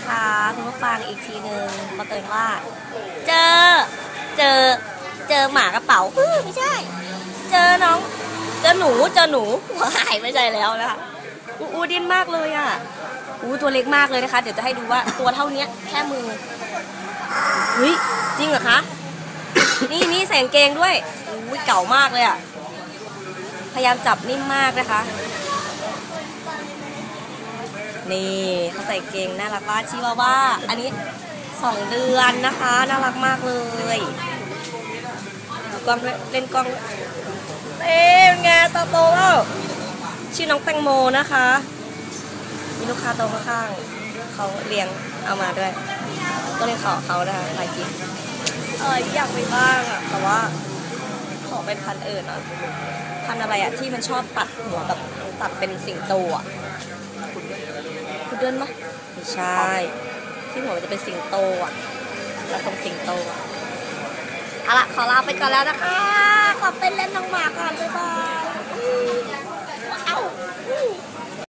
นะคะคุณผู้ฟังอีกทีหนึ่งมาเกินว่า เจอ เจอ เจอหมากระเป๋าอื้อไม่ใช่ เจอน้อง เจอหนู เจอหนูหัวหายไม่ใช่แล้วนะคะอูอูดิ้นมากเลยอะอูตัวเล็กมากเลยนะคะ เดี๋ยวจะให้ดูว่าตัวเท่าเนี้ยแค่มือเฮ้ยจริงเหรอคะ นี่นี่ใส่กางเกงด้วยอุ้ยเก่ามากเลยอะ พยายามจับนิ่มมากนะคะ นี่เขาใส่เกงน่ารักมาชิวาว่า อันนี้สองเดือนนะคะ น่ารักมากเลยกล้องด้วยเล่นกล้องเอ๊ะไงโตโตแล้วชื่อน้องแตงโมนะคะ มีลูกค้าโตข้างๆเขาเลี้ยงเอามาด้วย ก็เลยขอเขานะคะถ่ายคลิปเอออยากไปบ้างอะแต่ว่าขอเป็นพันอื่นอะพันอะไรอะที่มันชอบตัดหัวแบบตัดเป็นสิงโตอะ เดิ้ลมะไม่ใช่ ที่หัวมันจะเป็นสิงโตอะแล้วตรงสิงโตอะเอาละขอลาไปก่อนแล้วนะคะ ขอเป็นเล่น